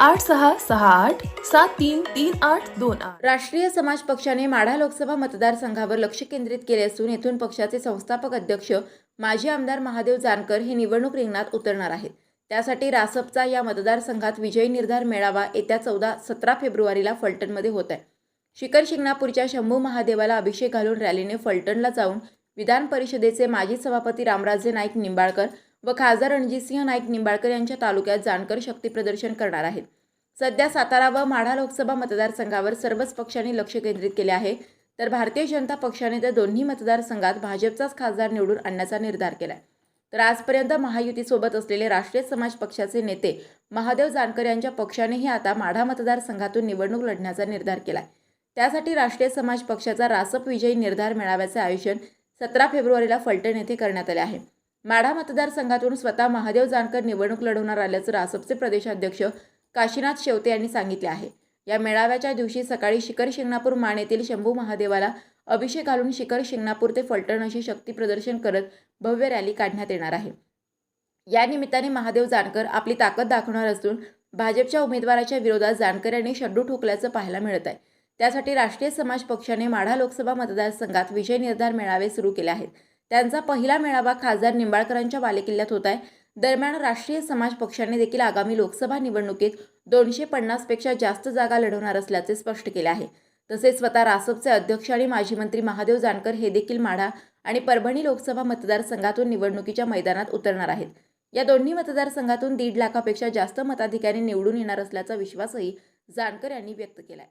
आठ सहा सहा आठ सात तीन तीन आठ दोन आठ. राष्ट्रीय समाज पक्षाने माढा लोकसभा मतदारसंघावर लक्ष केंद्रित केले असून येथून पक्षाचे संस्थापक अध्यक्ष माजी आमदार महादेव जानकर हे निवडणूक रिंगणात उतरणार आहेत. त्यासाठी रासपचा या मतदारसंघात विजयी निर्धार मेळावा येत्या चौदा सतरा फेब्रुवारीला फलटणमध्ये होत आहे. शिखर शिंगणापूरच्या शंभू महादेवाला अभिषेक घालून रॅलीने फलटणला जाऊन विधान परिषदेचे माजी सभापती रामराजे नाईक निंबाळकर व खासदार रणजितसिंह नाईक निंबाळकर यांच्या तालुक्यात जानकर शक्ती प्रदर्शन करणार आहेत. सध्या सातारा व माढा लोकसभा मतदारसंघावर सर्वच पक्षांनी लक्ष केंद्रित केले आहे. तर भारतीय जनता पक्षाने त्या दोन्ही मतदारसंघात भाजपचाच खासदार निवडून आणण्याचा निर्धार केला तर आजपर्यंत महायुतीसोबत असलेले राष्ट्रीय समाज पक्षाचे नेते महादेव जानकर यांच्या पक्षानेही आता माढा मतदारसंघातून निवडणूक लढण्याचा निर्धार केला त्यासाठी राष्ट्रीय समाज पक्षाचा रासप विजयी निर्धार मेळाव्याचे आयोजन सतरा फेब्रुवारीला फलटण येथे करण्यात आले आहे. माढा मतदारसंघातून स्वतः महादेव जानकर निवडणूक लढवणार आल्याचं रासपचे प्रदेशाध्यक्ष काशीनाथ शेवते यांनी सांगितले आहे. या मेळाव्याच्या दिवशी सकाळी शिखर शिंगणापूर माण येथील शंभू महादेवाला अभिषेक घालून शिखर शिंगणापूर ते फलटण अशी शक्ती प्रदर्शन करत भव्य रॅली काढण्यात येणार आहे. या निमित्ताने महादेव जानकर आपली ताकद दाखवणार असून भाजपच्या उमेदवाराच्या विरोधात जानकर यांनी शड्डू ठोकल्याचं पाहायला मिळत आहे. त्यासाठी राष्ट्रीय समाज पक्षाने माढा लोकसभा मतदारसंघात विजय निर्धार मेळावे सुरू केले आहेत. त्यांचा पहिला मेळावा खासदार निंबाळकरांच्या बालेकिल्ल्यात होत आहे. दरम्यान राष्ट्रीय समाज पक्षाने देखील आगामी लोकसभा निवडणुकीत दोनशे पन्नासपेक्षा जास्त जागा लढवणार असल्याचे स्पष्ट केले आहे. तसेच स्वतः रासपचे अध्यक्ष आणि माजी मंत्री महादेव जानकर हे देखील माढा आणि परभणी लोकसभा मतदारसंघातून निवडणुकीच्या मैदानात उतरणार आहेत. या दोन्ही मतदारसंघातून दीड लाखापेक्षा जास्त मताधिकारी निवडून येणार असल्याचा विश्वासही जानकर यांनी व्यक्त केला आहे